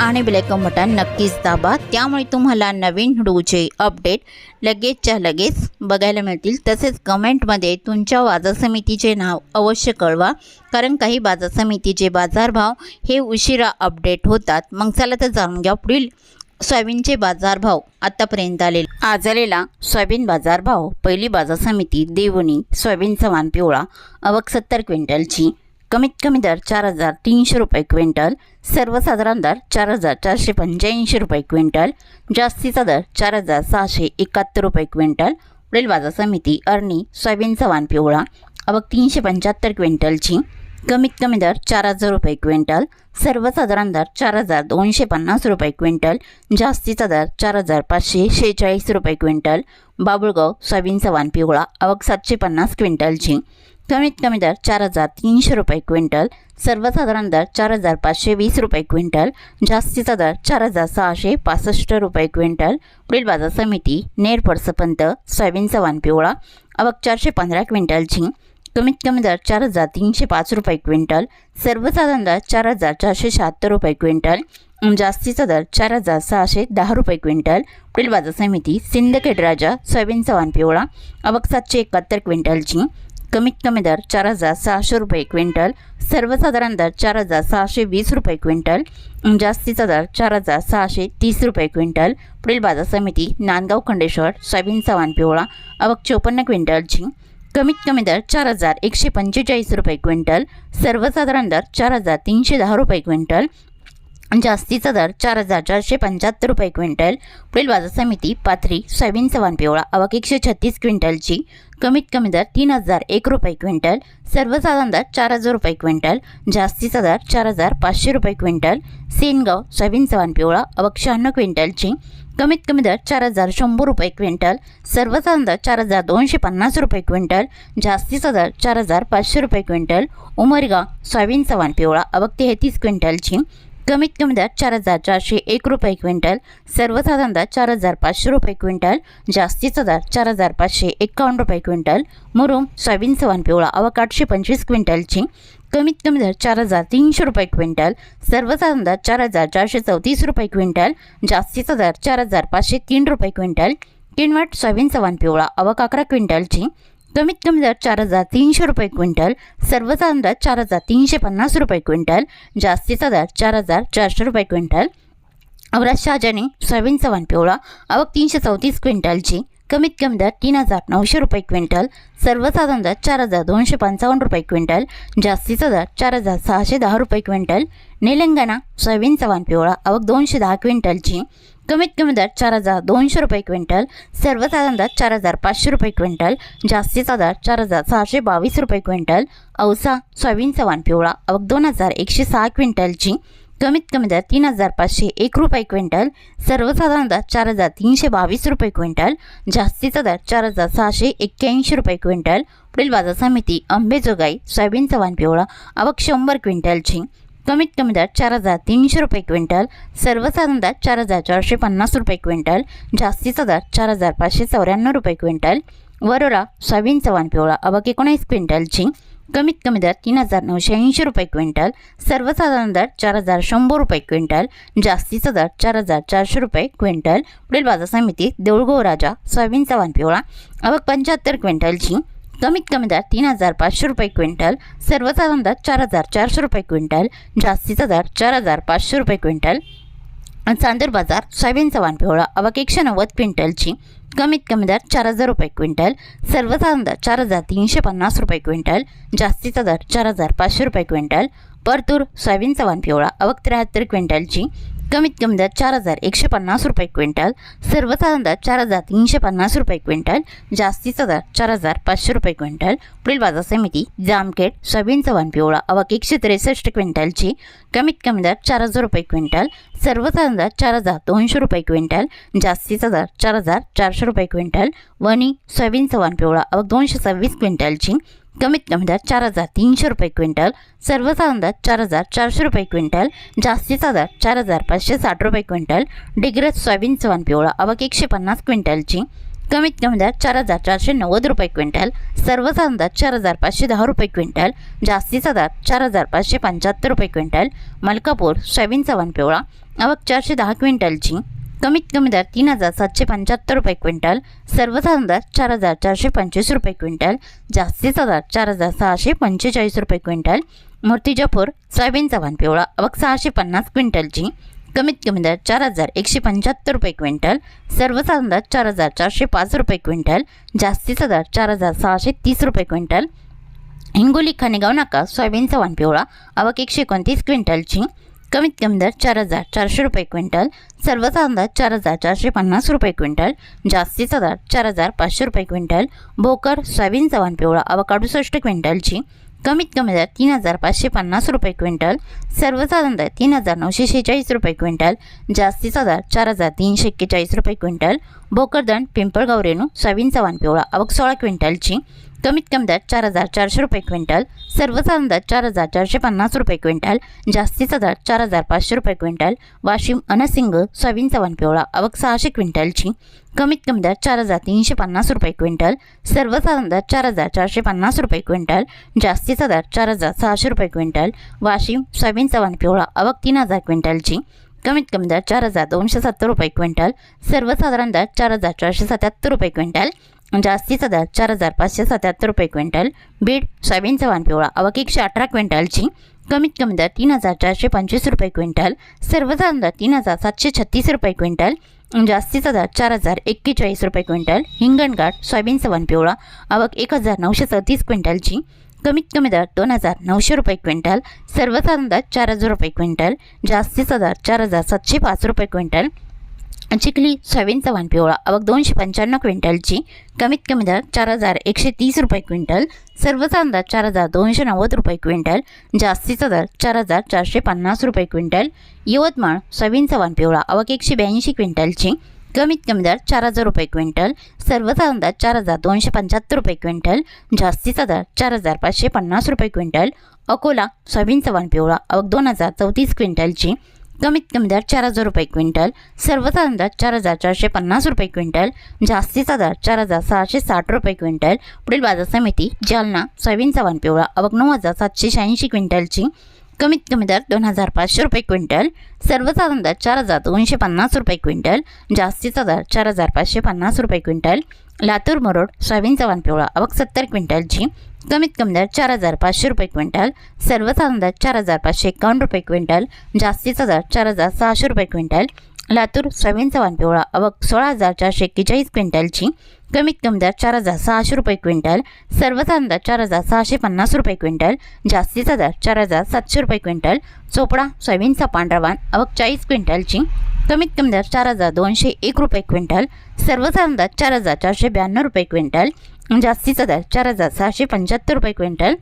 आणि bell icon button नक्कीच दाबा. त्यामुळे तुम्हाला नवीन व्हिडिओचे अपडेट लगेचच्या लगेच बघायला मिळतील. तसेच कमेंटमध्ये तुमच्या बाजार समितीचे नाव अवश्य कळवा. कारण काही बाजार समितीचे बाजारभाव हे उशिरा अपडेट होतात. मग चला तर जाणून घ्या पुढील सोयाबीनचे बाजारभाव आतापर्यंत आले आज आलेला सोयाबीन बाजारभाव पहिली बाजार समिती देवणी सोयाबीन समान पिवळा अवक सत्तर क्विंटलची. कमीत कमी दर चार हजार तीनशे रुपये क्विंटल सर्वसाधारण दर चार हजार चारशे पंच्याऐंशी रुपये क्विंटल जास्तीचा दर चार हजार सहाशे एकाहत्तर रुपये क्विंटल. पुढील बाजार समिती अर्नी सोयाबीनचा वान पिवळा अबक तीनशे पंच्याहत्तर क्विंटलची कमीत कमी दर चार हजार रुपये क्विंटल सर्वसाधारण दर चार हजार दोनशे पन्नास रुपये क्विंटल जास्तीचा दर चार हजार पाचशे शेहेचाळीस रुपये क्विंटल. बाबुळगाव सोयाबीनचा वान पिवळा अवघ सातशे पन्नास क्विंटलची कमीत कमी दर चार हजार तीनशे रुपये क्विंटल सर्वसाधारण दर चार हजार पाचशे वीस रुपये क्विंटल जास्तीचा दर चार हजार सहाशे पासष्ट रुपये क्विंटल पुढील बाजार समिती नेरपड सोयाबीनचा वान पिवळा अवक चारशे पंधरा क्विंटलची कमीत कमी दर चार हजार तीनशे पाच रुपये क्विंटल सर्वसाधारण दर चार हजार चारशे शहात्तर रुपये क्विंटल जास्तीचा दर चार हजार सहाशे दहा रुपये क्विंटल पुढील बाजार समिती सिंदखेड राजा सोयाबीनचा वान पिवळा अवक सातशे एकाहत्तर क्विंटलची कमीत कमी दर चार हजार सहाशे रुपये क्विंटल सर्वसाधारण दर चार हजार सहाशे वीस रुपये क्विंटल जास्तीचा दर चार हजार सहाशे तीस रुपये क्विंटल पुढील बाजार समिती नांदगाव खंडेश्वर सोयाबीन चव्हाण पिवळा अवक चोपन्न क्विंटलची कमीत कमी दर चार हजार एकशे पंचेचाळीस रुपये क्विंटल सर्वसाधारण दर चार हजार तीनशे दहा रुपये क्विंटल जास्तीचा दर चार हजार चारशे पंच्याहत्तर रुपये क्विंटल. पुढील बाजार समिती पाथरी सोयाबीन चव्हाण पिवळा अवाक एकशे छत्तीस क्विंटलची. कमीत कमी दर तीन हजार एक रुपये क्विंटल. सर्वसाधारण दर चार हजार रुपये क्विंटल. जास्तीचा दर चार हजार पाचशे रुपये क्विंटल. सेनगाव सोयाबीन सवान पिवळा अवाक शहाण्णव क्विंटलची. कमीत कमी दर चार हजार शंभर रुपये क्विंटल. सर्वसाधारण दर चार हजार दोनशे पन्नास रुपये क्विंटल. जास्तीचा दर चार हजार पाचशे रुपये क्विंटल. उमरगाव सोयाबीन चव्हाण पिवळा अवक तेहतीस क्विंटलची. कमीत कमी दर चार हजार चारशे एक रुपये क्विंटल सर्वसाधारण दर चार हजार पाचशे रुपये क्विंटल जास्तीचा दर चार हजार पाचशे एकावन्न रुपये क्विंटल मुरुम सोयाबीन सवान पिवळा अवक आठशे पंचवीस क्विंटलची कमीत कमी दर चार हजार तीनशे रुपये क्विंटल सर्वसाधारण दर चार हजार चारशे चौतीस रुपये क्विंटल जास्तीचा दर चार हजार पाचशे तीन रुपये क्विंटल किनवट सोयाबीन सवान पिवळा अवक अकरा क्विंटलची कमीत कमी दर चार हजार तीनशे रुपये क्विंटल सर्वसाधारण दर चार हजार तीनशे पन्नास रुपये क्विंटल जास्तीचा दर चार हजार चारशे रुपये क्विंटल अवराज शहाजानी सोयाबीन चव्हाण पिवळा आवक तीनशे चौतीस क्विंटलची कमीत कमी दर तीन हजार नऊशे रुपये क्विंटल सर्वसाधारण दर चार हजार दोनशे पंचावन्न रुपये क्विंटल जास्तीचा दर चार हजार सहाशे दहा रुपये क्विंटल निलंगणा सोयाबीन चव्हाण पिवळा अवक दोनशे दहा क्विंटलची कमीत कमी दर चार हजार दोनशे रुपये क्विंटल सर्वसाधारण दर चार हजार पाचशे रुपये क्विंटल जास्तीचा दर चार हजार सहाशे बावीस रुपये क्विंटल औसा सोयाबीन चव्हाण पिवळा अवक दोन हजार एकशे सहा क्विंटलची कमीत कमी दर तीन हजार पाचशे एक रुपये क्विंटल सर्वसाधारण दर चार हजार तीनशे बावीस रुपये क्विंटल जास्तीचा दर चार हजार सहाशे एक्क्याऐंशी रुपये क्विंटल. पुढील बाजार समिती अंबेजोगाई सोयाबीन चव्हाण पिवळा अवक शंभर क्विंटलची कमीत कमी दर चार हजार तीनशे रुपये क्विंटल सर्वसाधारण दर चार हजार चारशे पन्नास रुपये क्विंटल जास्तीचा दर चार हजार पाचशे चौऱ्याण्णव रुपये क्विंटल. वरोरा सोयाबीन चव्हाण पिवळा अवक एकोणीस क्विंटलची कमीत कमी दर तीन हजार नऊशे ऐंशी रुपये क्विंटल सर्वसाधारण दर चार हजार शंभर रुपये क्विंटल जास्तीचा दर चार हजार चारशे रुपये क्विंटल पुढील बाजार समिती देऊळगाव राजा सोयाबीन चव्हाण पिवळा अवक पंच्याहत्तर क्विंटलची कमीत कमी दर तीन हजार पाचशे रुपये क्विंटल सर्वसाधारण दर चार हजार चारशे रुपये क्विंटल जास्तीचा दर चार हजार पाचशे रुपये क्विंटल चांदूर बाजार सोयाबीन चव्हाण पिवळा अवक एकशे नव्वद क्विंटलची कमीत कमी दर चार हजार रुपये क्विंटल सर्वसाधारण दर चार हजार तीनशे पन्नास रुपये क्विंटल जास्तीचा दर चार हजार पाचशे रुपये क्विंटल परतूर सोयाबीन चव्हाण पिवळा अवक त्र्याहत्तर क्विंटलची कमीत कमी दर चार हजार एकशे पन्नास रुपये क्विंटल सर्वसाधारण दर चार हजार तीनशे पन्नास रुपये क्विंटल जास्तीचा दर चार हजार पाचशे रुपये क्विंटल पुढील बाजार समिती जामखेड सोयाबीन चव्हाण पिवळा अवक एकशे त्रेसष्ट क्विंटलची कमीत कमी दर चार हजार रुपये क्विंटल सर्वसाधारण दर चार हजार दोनशे रुपये क्विंटल जास्तीचा दर चार हजार चारशे रुपये क्विंटल वणी सोयाबीन चव्हाण पिवळा अवक दोनशे सव्वीस क्विंटलची कमीत कमी दर चार हजार तीनशे रुपये क्विंटल सर्वसाधारण दर चार हजार चारशे रुपये क्विंटल जास्तीचा दर चार हजार पाचशे साठ रुपये क्विंटल डिग्रज सोयाबीन चव्हाण पिवळा अवक एकशे पन्नास क्विंटलची. कमीत कमी दर चार हजार चारशे नव्वद रुपये क्विंटल सर्वसाधारण दर चार हजार पाचशे दहा रुपये क्विंटल जास्तीचा दर चार हजार पाचशे पंच्याहत्तर रुपये क्विंटल मलकापूर सोयाबीन चव्हाण पिवळा अवक चारशे दहा क्विंटलची. कमीत कमी दर तीन हजार सातशे पंच्याहत्तर रुपये क्विंटल सर्वसाधारण दर चार हजार चारशे पंचवीस रुपये क्विंटल जास्तीचा दर चार हजार सहाशे पंचेचाळीस रुपये क्विंटल मूर्तिजापूर सोयाबीन चव्हाण पिवळा आवक सहाशे पन्नास क्विंटलची कमीत कमी दर चार हजार एकशे पंच्याहत्तर रुपये क्विंटल सर्वसाधारण दर चार हजार चारशे पाच रुपये क्विंटल जास्तीचा दर चार हजार सहाशे तीस रुपये क्विंटल. हिंगोली खानेगाव नाका सोयाबीन चव्हाण पिवळा आवक एकशे एकोणतीस क्विंटलची कमीत कमी दर चार हजार चारशे रुपये क्विंटल सर्वचा अंदाज चार हजार चारशे पन्नास रुपये क्विंटल जास्तीचा दर चार हजार पाचशे रुपये क्विंटल भोकर सोयाबीन चव्हाण पिवळा अवकाडुसष्ट क्विंटलची कमीत कमी दर तीन हजार पाचशे पन्नास रुपये क्विंटल सर्वसाधारण दर तीन हजार नऊशे शेहेचाळीस रुपये क्विंटल जास्तीचा दर चार हजार तीनशे एक्केचाळीस रुपये क्विंटल भोकरदण पिंपळगाव रेणू सोयाबीन चव्हाण पिवळा आवक सोळा क्विंटलची कमीत कमी दर चार हजार चारशे रुपये क्विंटल सर्वसाधारण दर चार हजार चारशे पन्नास रुपये क्विंटल जास्तीचा दर चार हजार पाचशे रुपये क्विंटल वाशिम अनसिंग सोयाबीन चव्हाण पिवळा आवक सहाशे क्विंटलची कमीत कमी दर चार हजार तीनशे पन्नास रुपये क्विंटल सर्वसाधारण दर चार हजार चारशे पन्नास रुपये क्विंटल जास्तीचा दर चार हजार सहाशे रुपये क्विंटल वाशिम सोयाबीन चव्हाण पिवळा आवक तीन हजार क्विंटलची कमीत कमी दर चार हजार दोनशे सत्तर रुपये क्विंटल सर्वसाधारण दर चार हजार चारशे सत्याहत्तर रुपये क्विंटल म्हणजे जास्तीचा दर चार हजार पाचशे सत्याहत्तर रुपये क्विंटल. बीड सोयाबीनचा वाण पिवळा. आवक एकशे अठरा क्विंटलची कमीत कमी दर तीन हजार चारशे पंचवीस रुपये क्विंटल. सर्वसाधारण दर तीन हजार सातशे छत्तीस रुपये क्विंटल. म्हणजे जास्तीचा दर चार हजार एक्केचाळीस रुपये क्विंटल. हिंगणघाट सोयाबीनचा वाण पिवळा. आवक एक हजार नऊशे सदतीस क्विंटलची कमीत कमी दर दोन हजार नऊशे रुपये क्विंटल. सर्वसाधारण दर चार हजार रुपये क्विंटल. म्हणजे जास्तीचा दर चार हजार सातशे पाच रुपये क्विंटल. चिखली सोयाबीनचा वाण पिवळा आवक दोनशे पंच्याण्णव क्विंटलची कमीत कमी दर चार हजार एकशे तीस रुपये क्विंटल सर्वचा अंदाज चार हजार दोनशे नव्वद रुपये क्विंटल जास्तीचा दर चार हजार चारशे पन्नास रुपये क्विंटल यवतमाळ सोयाबीनचा वाण पिवळा आवक एकशे ब्याऐंशी क्विंटलची कमीत कमी दर चार हजार रुपये क्विंटल सर्वसाधारण दर चार हजार दोनशे पंच्याहत्तर रुपये क्विंटल जास्तीचा दर चार हजार पाचशे पन्नास रुपये क्विंटल अकोला सोयाबीनचा वाण पिवळा आवक दोन हजार चौतीस क्विंटलची कमीत कमी दर चार हजार रुपये क्विंटल सर्वसाधारण दर चार हजार चारशे पन्नास रुपये क्विंटल जास्तीचा दर चार हजार सहाशे साठ रुपये क्विंटल पुढील बाजार समिती जालना सोयाबीन चव्हाण पिवळा अवघ नऊ हजार सातशे शहाऐंशी क्विंटलची कमीत कमी दर दोन हजार पाचशे रुपये क्विंटल सर्वसाधारण दर चार हजार दोनशे पन्नास रुपये क्विंटल जास्तीचा दर चार हजार पाचशे पन्नास रुपये क्विंटल लातूर मरोड सोयाबीन चव्हाण पिवळा आवक सत्तर क्विंटलची कमीत कमी दर चार हजार पाचशे रुपये क्विंटल सर्वसाधारण दर चार हजार पाचशे एकावन्न रुपये क्विंटल जास्तीचा दर चार हजार सहाशे रुपये क्विंटल लातूर सोयाबीन चव्हाण पिवळा आवक सोळा हजार चारशे एक्केचाळीस क्विंटलची कमीत कमी दर चार हजार सहाशे रुपये क्विंटल सर्वसाधारण दर चार हजार सहाशे पन्नास रुपये क्विंटल जास्तीचा दर चार हजार सातशे रुपये क्विंटल चोपडा सोयाबीनचा पांढरावान आवक चाळीस क्विंटलची कमीत कमी दर चार हजार दोनशे एक रुपये क्विंटल सर्वसाधारण दर चार हजार चारशे ब्याण्णव रुपये क्विंटल जास्तीचा दर चार हजार सहाशे पंच्याहत्तर रुपये क्विंटल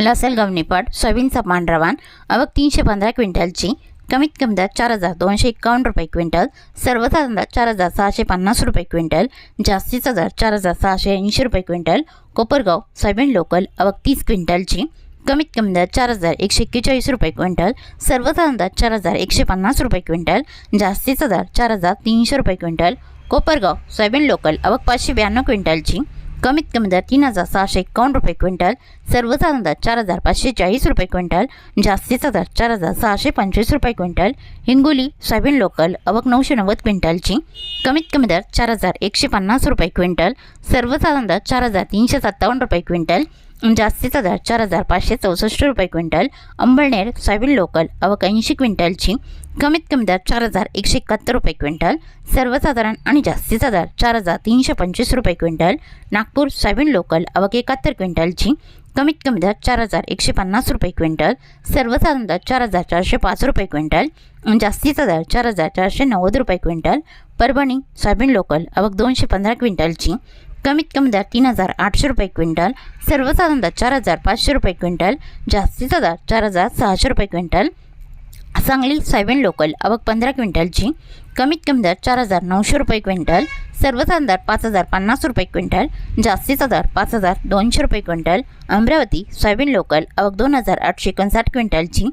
लासलगाव निपाट सोयाबीनचा पांढरावान आवक तीनशे पंधरा क्विंटलची कमीत कमी दर चार हजार दोनशे एकावन्न रुपये क्विंटल सर्वसाधारण दर चार हजार सहाशे पन्नास रुपये क्विंटल जास्तीचा दर चार हजार सहाशे ऐंशी रुपये क्विंटल कोपरगाव सोयाबीन लोकल आवक तीस क्विंटलची कमीत कमी दर चार हजार एकशे एक्केचाळीस रुपये क्विंटल सर्वसाधारण दर चार हजार एकशे पन्नास रुपये क्विंटल जास्तीचा दर चार हजार तीनशे रुपये क्विंटल. कोपरगाव सोयाबीन लोकल आवक पाचशे ब्याण्णव क्विंटलची कमीत कमी दर तीन हजार सहाशे एकावन्न रुपये क्विंटल सर्वसाधारण दर चार हजार पाचशे चाळीस रुपये क्विंटल जास्तीचा दर चार हजार सहाशे पंचवीस रुपये क्विंटल. हिंगोली सोयाबीन लोकल आवक नऊशे नव्वद क्विंटलची कमीत कमी दर चार हजार एकशे पन्नास रुपये क्विंटल सर्वसाधारण दर चार हजार तीनशे सत्तावन्न रुपये क्विंटल. जास्तीचा दर चार हजार पाचशे चौसष्ट रुपये क्विंटल अंबळनेर सोयाबीन लोकल अवक ऐंशी क्विंटलची कमीत कमी दर चार हजार एकशे एकाहत्तर रुपये क्विंटल सर्वसाधारण आणि जास्तीचा दर चार हजार तीनशे पंचवीस रुपये क्विंटल नागपूर सोयाबीन लोकल अवक एकाहत्तर क्विंटलची कमीत कमी दर चार हजार एकशे पन्नास रुपये क्विंटल सर्वसाधारण दर चार हजार चारशे पाच रुपये क्विंटल जास्तीचा दर चार हजार चारशे नव्वद रुपये क्विंटल परभणी सोयाबीन लोकल अवक दोनशे पंधरा क्विंटलची कमीत कमी दर तीन हजार आठशे रुपये क्विंटल सर्वसाधारण दर चार हजार पाचशे रुपये क्विंटल जास्तीचा दर चार हजार सहाशे रुपये क्विंटल सांगली सोयाबीन लोकल आवक पंधरा क्विंटलची कमीत कमी दर चार हजार नऊशे रुपये क्विंटल. सर्वसाधारण दर पाच हजार पन्नास रुपये क्विंटल. जास्तीचा दर पाच हजार दोनशे रुपये क्विंटल. अमरावती सोयाबीन लोकल आवक दोन हजार आठशे एकोणसाठ क्विंटलची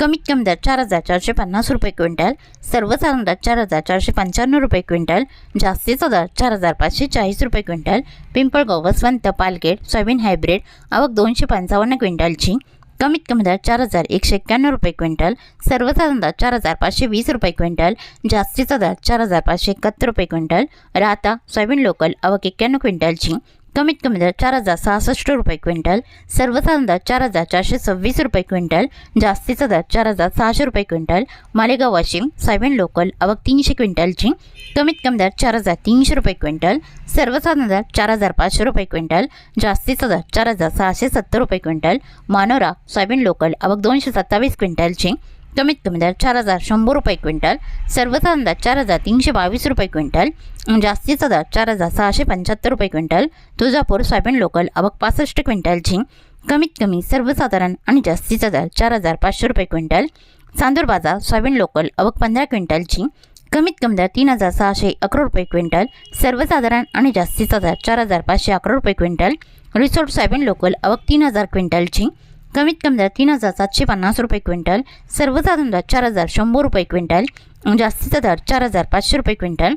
कमीत कमी दर चार हजार चारशे पन्नास रुपये क्विंटल. सर्वसाधारण दर चार हजार चारशे पंच्याण्णव रुपये क्विंटल. जास्तीचा दर चार हजार पाचशे चाळीस रुपये क्विंटल. पिंपळगाव वसवंत पालगेट सोयाबीन हायब्रिड आवक दोनशे पंचावन्न क्विंटलची कमीत कमी दर चार हजार एकशे एक्क्याण्णव रुपये क्विंटल सर्वसाधारण दर चार हजार पाचशे वीस रुपये क्विंटल जास्तीचा दर चार हजार पाचशे एकाहत्तर रुपये क्विंटल राहता सोयाबीन लोकल आवक एक्क्याण्णव क्विंटलची कमीत कमी दर चार हजार सहासष्ट रुपये क्विंटल सर्वसाधारण दर चार हजार चारशे सव्वीस रुपये क्विंटल जास्तीचा दर चार हजार सहाशे रुपये quintal Malegaon Washim soybean local आवक तीनशे क्विंटलची कमीत कमी दर चार हजार तीनशे रुपये क्विंटल सर्वसाधारण दर चार हजार पाचशे रुपये क्विंटल जास्तीचा दर चार हजार सहाशे सत्तर रुपये क्विंटल मानोरा सोयाबीन लोकल आवक दोनशे सत्तावीस क्विंटलची कमीत कमी दर चार हजार शंभर रुपये क्विंटल सर्वसाधारण दर चार हजार तीनशे बावीस रुपये क्विंटल जास्तीचा दर चार हजार सहाशे पंच्याहत्तर रुपये क्विंटल तुळजापूर सोयाबीन लोकल आवक पासष्ट क्विंटलची कमीत कमी सर्वसाधारण आणि जास्तीचा दर चार हजार पाचशे रुपये क्विंटल चांदूर बाजार सोयाबीन लोकल आवक पंधरा क्विंटलची कमीत कमी दर तीन हजार सहाशे अकरा रुपये क्विंटल सर्वसाधारण आणि जास्तीचा दर चार हजार पाचशे अकरा रुपये क्विंटल रिसोर्ट सोयाबीन लोकल आवक तीन हजार क्विंटलची कमीत कमी दर तीन हजार सातशे पन्नास रुपये क्विंटल सर्वसाधारण दर चार हजार शंभर रुपये क्विंटल जास्तीचा दर चार हजार पाचशे रुपये क्विंटल.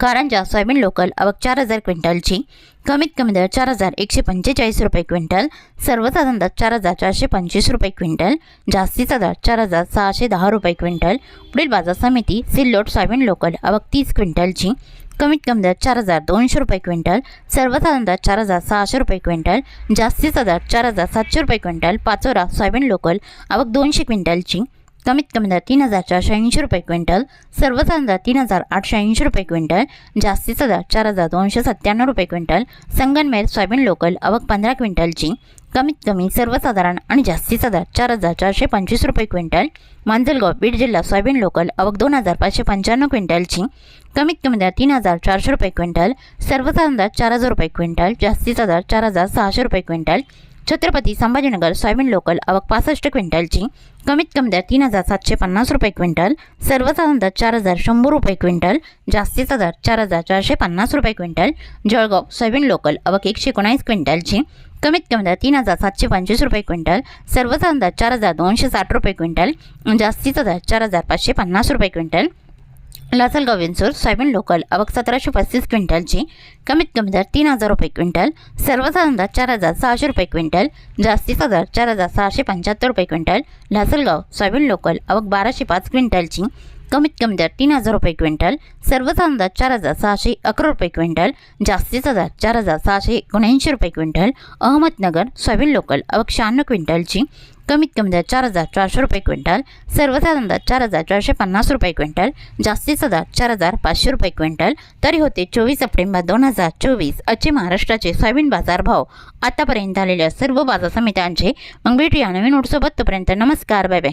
कारंजा सोयाबीन लोकल आवक चार हजार क्विंटलची कमीत कमी दर चार हजार एकशे पंचेचाळीस रुपये क्विंटल सर्वसाधारण दर चार हजार चारशे पंचवीस रुपये क्विंटल जास्तीचा दर चार हजार सहाशे दहा रुपये क्विंटल. पुढील बाजार समिती सिल्लोड सोयाबीन लोकल आवक तीस क्विंटलची कमीत कमी दर चार हजार दोनशे रुपये क्विंटल सर्वसाधारण दर चार हजार सहाशे रुपये क्विंटल जास्तीचा दर चार हजार सातशे रुपये क्विंटल पाचोरा सोयाबीन लोकल आवक दोनशे क्विंटलची. कमीत कमी दर तीन हजार चारशे ऐंशी रुपये क्विंटल सर्वसाधारण दर तीन हजार आठशे ऐंशी रुपये क्विंटल जास्तीचा दर चार हजार दोनशे सत्त्याण्णव रुपये क्विंटल संगनमेर सोयाबीन लोकल आवक पंधरा क्विंटलची. कमीत कमी सर्वसाधारण आणि जास्तीचा दर चार हजार चारशे पंचवीस रुपये क्विंटल. मांजलगाव बीड जिल्हा सोयाबीन लोकल आवक दोन हजार पाचशे पंच्याण्णव क्विंटलची कमीत कमी दर तीन हजार चारशे रुपये क्विंटल. सर्वसाधारण दर चार हजार रुपये क्विंटल जास्तीचा दर चार हजार सहाशे रुपये quintal. Chhatrapati Sambhajinagar soybean local आवक पासष्ट क्विंटलची कमीत कमी दर तीन हजार सातशे पन्नास रुपये क्विंटल सर्वसाधारण दर चार हजार शंभर रुपये क्विंटल जास्तीचा दर चार हजार चारशे पन्नास रुपये क्विंटल जळगाव सोयाबीन लोकल आवक एकशे एकोणावीस क्विंटलची कमीत कमी दर तीन हजार सातशे पंचवीस रुपये क्विंटल सर्वसाधारण दर चार हजार दोनशे साठ रुपये क्विंटल जास्तीचा दर चार हजार पाचशे पन्नास रुपये quintal Lasalgaon Vinchur soybean local आवक सतराशे पस्तीस क्विंटलची कमीत कमी दर तीन हजार रुपये क्विंटल सर्वसाधारण दर चार हजार सहाशे रुपये क्विंटल जास्तीचा दर चार हजार सहाशे पंच्याहत्तर रुपये क्विंटल लासलगाव सोयाबीन लोकल आवक बाराशे पाच क्विंटलची कमीत कमी दर तीन हजार रुपये क्विंटल सर्वसाधारण दर चार हजार सहाशे अकरा रुपये क्विंटल जास्तीचा दर चार हजार सहाशे एकोणऐंशी रुपये क्विंटल अहमदनगर सोयाबीन लोकल आवक शहाण्णव क्विंटलची कमीत कमी दर चार हजार चारशे रुपये क्विंटल सर्वसाधारण दर चार हजार चारशे पन्नास रुपये क्विंटल जास्तीचा दर चार हजार पाचशे रुपये क्विंटल. तरी होते चोवीस सप्टेंबर दोन हजार चोवीस असे महाराष्ट्राचे सोयाबीन बाजार भाव. आतापर्यंत आलेल्या सर्व बाजार समित्यांचे मग भेटूया नवीन नोटसोबत तोपर्यंत नमस्कार बाय बाय.